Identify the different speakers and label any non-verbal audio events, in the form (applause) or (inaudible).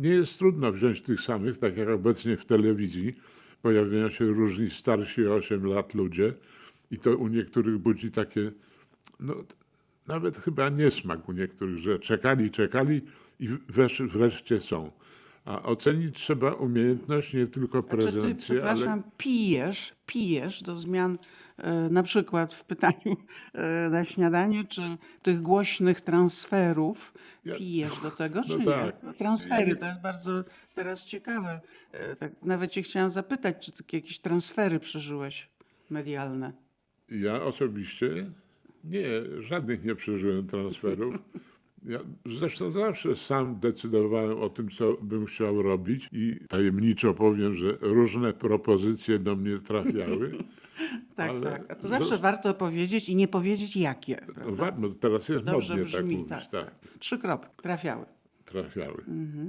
Speaker 1: nie jest trudno wziąć tych samych, tak jak obecnie w telewizji pojawiają się różni starsi o 8 lat ludzie i to u niektórych budzi takie, no nawet chyba niesmak u niektórych, że czekali, czekali i wreszcie są. A ocenić trzeba umiejętność, nie tylko
Speaker 2: Czy ty,
Speaker 1: prezencję,
Speaker 2: przepraszam,
Speaker 1: ale
Speaker 2: pijesz, pijesz do zmian e, na przykład w pytaniu e, na śniadanie, czy tych głośnych transferów pijesz do tego,
Speaker 1: No
Speaker 2: czy
Speaker 1: tak.
Speaker 2: nie? No, Transfery, to jest bardzo teraz ciekawe. E, Tak, nawet cię chciałam zapytać, czy ty jakieś transfery przeżyłeś medialne?
Speaker 1: Ja osobiście nie, żadnych nie przeżyłem transferów. Ja zresztą zawsze sam decydowałem o tym, co bym chciał robić i tajemniczo powiem, że różne propozycje do mnie trafiały. (laughs)
Speaker 2: Tak,
Speaker 1: Ale
Speaker 2: tak. A to zawsze warto powiedzieć i nie powiedzieć jakie. prawda?
Speaker 1: No, wa- no teraz jest
Speaker 2: Dobrze
Speaker 1: modnie tak
Speaker 2: brzmi,
Speaker 1: mówić,
Speaker 2: tak,
Speaker 1: tak.
Speaker 2: Trzy kropki trafiały.
Speaker 1: Trafiały.
Speaker 2: Mhm.